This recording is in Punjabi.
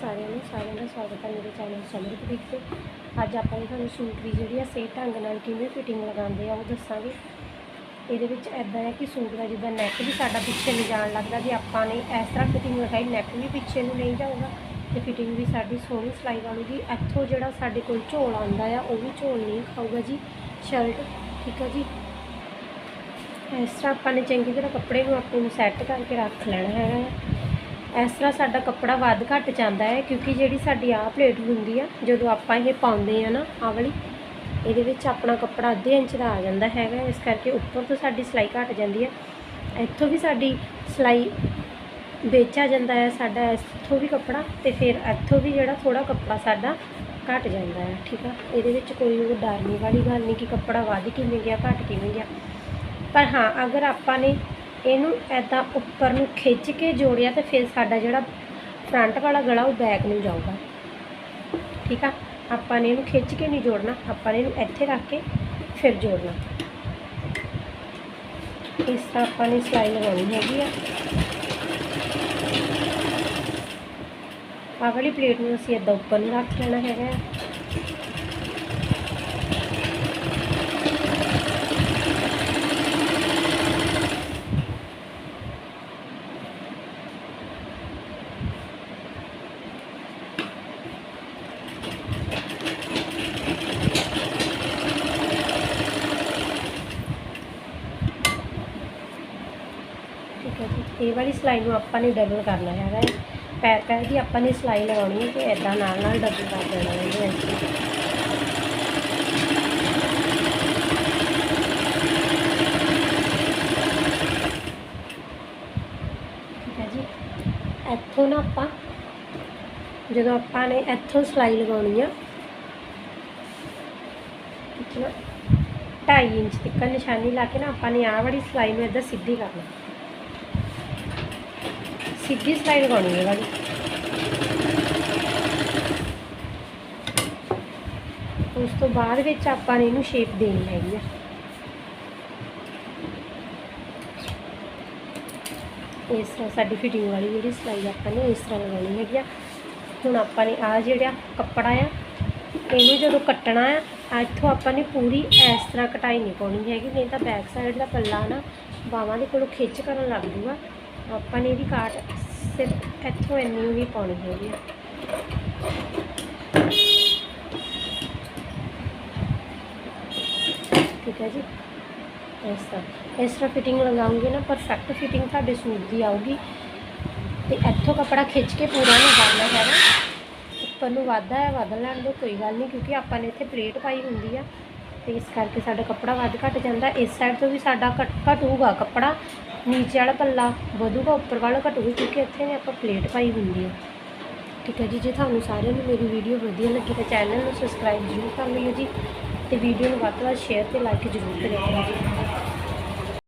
ਸਾਰਿਆਂ ਨੂੰ, ਸਾਰਿਆਂ ਦਾ ਸਵਾਗਤ ਹੈ ਮੇਰੇ ਚੈਨਲ ਸਮਰਪ੍ਰੀਤ ਤੇ। ਅੱਜ ਆਪਾਂ ਤੁਹਾਨੂੰ ਸੂਟ ਦੀ ਜਿਹੜੀ ਆ ਸਹੀ ਢੰਗ ਨਾਲ ਕਿਵੇਂ ਫਿਟਿੰਗ ਲਗਾਉਂਦੇ ਆ, ਉਹ ਦੱਸਾਂਗੇ। ਇਹਦੇ ਵਿੱਚ ਐਦਾਂ ਹੈ ਕਿ ਸੂਟ ਦਾ ਜਿੱਦਾਂ ਨੈਕ ਵੀ ਸਾਡਾ ਪਿੱਛੇ ਨੂੰ ਜਾਣ ਲੱਗਦਾ, ਜੇ ਆਪਾਂ ਨੇ ਇਸ ਤਰ੍ਹਾਂ ਫਿਟਿੰਗ ਲਗਾਈ ਨੈਕ ਵੀ ਪਿੱਛੇ ਨੂੰ ਨਹੀਂ ਜਾਊਗਾ, ਤੇ ਫਿਟਿੰਗ ਵੀ ਸਾਡੀ ਸੋਹਣੀ ਸਿਲਾਈ ਵਾਲੂਗੀ ਇੱਥੋਂ ਜਿਹੜਾ ਸਾਡੇ ਕੋਲ ਝੋਲ ਆਉਂਦਾ ਆ, ਉਹ ਵੀ ਝੋਲ ਨਹੀਂ ਖਾਊਗਾ ਜੀ। ਸ਼ਰਟ ਠੀਕ ਹੈ ਜੀ? ਇਸ ਤਰ੍ਹਾਂ ਆਪਾਂ ਨੇ ਚੰਗੀ ਤਰ੍ਹਾਂ ਕੱਪੜੇ ਨੂੰ ਆਪਣੇ ਨੂੰ ਸੈੱਟ ਕਰਕੇ ਰੱਖ ਲੈਣਾ ਹੈਗਾ। ਹੈ। ਇਸ ਤਰ੍ਹਾਂ ਸਾਡਾ ਕੱਪੜਾ ਵੱਧ ਘੱਟ ਜਾਂਦਾ ਹੈ ਕਿਉਂਕਿ ਜਿਹੜੀ ਸਾਡੀ ਆਹ ਪਲੇਟ ਹੁੰਦੀ ਆ, ਜਦੋਂ ਆਪਾਂ ਇਹ ਪਾਉਂਦੇ ਆ ਨਾ, ਆਹ ਵਾਲੀ, ਇਹਦੇ ਵਿੱਚ ਆਪਣਾ ਕੱਪੜਾ ਅੱਧੇ ਇੰਚ ਦਾ ਆ ਜਾਂਦਾ ਹੈਗਾ, ਇਸ ਕਰਕੇ ਉੱਪਰ ਤੋਂ ਸਾਡੀ ਸਿਲਾਈ ਘੱਟ ਜਾਂਦੀ ਹੈ ਇੱਥੋਂ ਵੀ ਸਾਡੀ ਸਿਲਾਈ ਵੇਚਿਆ ਜਾਂਦਾ ਹੈ ਸਾਡਾ, ਇੱਥੋਂ ਵੀ ਕੱਪੜਾ ਤੇ ਫਿਰ ਇੱਥੋਂ ਵੀ ਜਿਹੜਾ ਥੋੜਾ ਕੱਪੜਾ ਸਾਡਾ ਘਟ ਜਾਂਦਾ ਹੈ, ਠੀਕ ਆ? ਇਹਦੇ ਵਿੱਚ ਕੋਈ ਉਹ ਡਰਨੀ ਵਾਲੀ ਗੱਲ ਨਹੀਂ ਕਿ ਕੱਪੜਾ ਵੱਧ ਕਿਵੇਂ ਗਿਆ, ਘਟ ਕਿਵੇਂ ਗਿਆ। ਪਰ ਹਾਂ, ਅਗਰ ਆਪਾਂ ਨੇ ਇਹਨੂੰ ਐਦਾਂ ਉੱਪਰ ਨੂੰ ਖਿੱਚ ਕੇ ਜੋੜਿਆ ਤੇ ਫਿਰ ਸਾਡਾ ਜਿਹੜਾ ਫਰੰਟ ਵਾਲਾ ਗਲਾ ਉਹ ਬੈਕ ਨੂੰ ਜਾਊਗਾ। ਠੀਕ ਆ? ਆਪਾਂ ਨੇ ਇਹਨੂੰ ਖਿੱਚ ਕੇ ਨਹੀਂ ਜੋੜਨਾ, ਆਪਾਂ ਨੇ ਇਹਨੂੰ ਇੱਥੇ ਰੱਖ ਕੇ ਫਿਰ ਜੋੜਨਾ। ਇਸ ਤਰ੍ਹਾਂ ਆਪਾਂ ਨੇ ਸਿਲਾਈ ਲਗਾਉਣੀ ਹੈਗੀ ਆ। ਆਹ ਵਾਲੀ ਪਲੇਟ ਨੂੰ ਅਸੀਂ ਇੱਦਾਂ ਉੱਪਰ ਨੂੰ ਰੱਖ ਲੈਣਾ ਹੈਗਾ ਇਹ ਵਾਲੀ ਸਿਲਾਈ ਨੂੰ ਆਪਾਂ ਨੇ ਡਬਲ ਕਰਨਾ ਹੈਗਾ ਹੈ। ਪੈਰ ਪੈਰ ਦੀ ਆਪਾਂ ਨੇ ਸਿਲਾਈ ਲਗਾਉਣੀ ਹੈ ਤੇ ਐਦਾਂ ਨਾਲ ਨਾਲ ਡਬਲ ਕਰ ਦੇਣਾ ਇਹਦੇ ਵਿੱਚ ਠੀਕ ਹੈ ਜੀ। ਇੱਥੋਂ ਨਾ ਆਪਾਂ, ਜਦੋਂ ਆਪਾਂ ਨੇ ਇੱਥੋਂ ਸਿਲਾਈ ਲਗਾਉਣੀ ਆ, ਠੀਕ ਨਾ 2.5 ਇੰਚ ਤੱਕ ਨਿਸ਼ਾਨੀ ਲਾ ਕੇ ਨਾ ਆਪਾਂ ਨੇ ਆਹ ਵਾਲੀ ਸਿਲਾਈ ਨੂੰ ਇੱਦਾਂ ਸਿੱਧੀ ਕਰਨਾ। ਸਿੱਧੀ ਸਿਲਾਈ ਲਗਾਉਣੀ ਹੈ ਵਾਲੀ ਉਸ ਤੋਂ ਬਾਅਦ ਵਿੱਚ ਆਪਾਂ ਨੇ ਇਹਨੂੰ ਸ਼ੇਪ ਦੇਣੀ ਹੈਗੀ ਆ। ਇਸ ਤਰ੍ਹਾਂ ਸਾਡੀ ਫਿਟਿੰਗ ਵਾਲੀ ਜਿਹੜੀ ਸਿਲਾਈ ਆਪਾਂ ਨੇ ਇਸ ਤਰ੍ਹਾਂ ਲਗਾਉਣੀ ਹੈਗੀ ਆ। ਹੁਣ ਆਪਾਂ ਨੇ ਆ ਜਿਹੜਾ ਕੱਪੜਾ ਆ, ਇਹਨੂੰ ਜਦੋਂ ਕੱਟਣਾ ਆ ਆ ਇੱਥੋਂ ਆਪਾਂ ਨੇ ਪੂਰੀ ਇਸ ਤਰ੍ਹਾਂ ਕਟਾਈ ਨਹੀਂ ਪਾਉਣੀ ਹੈਗੀ, ਨਹੀਂ ਤਾਂ ਬੈਕ ਸਾਈਡ ਦਾ ਪੱਲਾ ਨਾ ਬਾਹਾਂ ਦੇ ਕੋਲੋਂ ਖਿੱਚ ਕਰਨ ਲੱਗ ਜੂਗਾ। ਆਪਾਂ ਨੇ ਇਹਦੀ ਕਾਟ ਸਿਰਫ ਇੱਥੋਂ ਇੰਨੀ ਹੀ ਪਾਉਣੀ ਹੈਗੀ ਆ। ਠੀਕ ਹੈ ਜੀ? ਇਸ ਤਰ੍ਹਾਂ। ਇਸ ਤਰ੍ਹਾਂ ਫਿਟਿੰਗ ਲਗਾਉਂਗੇ ਨਾ ਪਰਫੈਕਟ ਫਿਟਿੰਗ ਤੁਹਾਡੇ ਸੂਟ ਦੀ ਆਊਗੀ। ਤੇ ਇੱਥੋਂ ਕੱਪੜਾ ਖਿੱਚ ਕੇ ਪੂਰਾ ਨਹੀਂ ਕਰਨਾ ਹੈਗਾ। ਉੱਪਰ ਨੂੰ ਵਾਧਾ ਹੈ, ਵਧ ਲੈਣ ਦਿਓ, ਕੋਈ ਗੱਲ ਨਹੀਂ, ਕਿਉਂਕਿ ਆਪਾਂ ਨੇ ਇੱਥੇ ਪਲੇਟ ਪਾਈ ਹੁੰਦੀ ਆ। ਤੇ ਇਸ ਕਰਕੇ ਸਾਡਾ ਕੱਪੜਾ ਵੱਧ ਘਟ ਜਾਂਦਾ। ਇਸ ਸਾਈਡ ਤੋਂ ਵੀ ਸਾਡਾ ਘਟ ਘਟੂਗਾ ਕੱਪੜਾ। ਨੀਚੇ ਵਾਲਾ ਪੱਲਾ ਵਧੂਗਾ, ਉੱਪਰ ਵਾਲਾ ਘਟੂਗਾ, ਕਿਉਂਕਿ ਇੱਥੇ ਨੇ ਆਪਾਂ ਪਲੇਟ ਪਾਈ ਹੁੰਦੀ ਹੈ ਠੀਕ ਹੈ ਜੀ, ਜੇ ਤੁਹਾਨੂੰ ਸਾਰਿਆਂ ਨੂੰ ਮੇਰੀ ਵੀਡੀਓ ਵਧੀਆ ਲੱਗੀ ਤਾਂ ਚੈਨਲ ਨੂੰ ਸਬਸਕ੍ਰਾਈਬ ਜ਼ਰੂਰ ਕਰ ਲਿਓ ਜੀ। ਤੇ ਵੀਡੀਓ ਨੂੰ ਵੱਧ ਤੋਂ ਵੱਧ ਸ਼ੇਅਰ ਤੇ ਲਾਈਕ ਜ਼ਰੂਰ ਕਰਿਓ। ਜੀ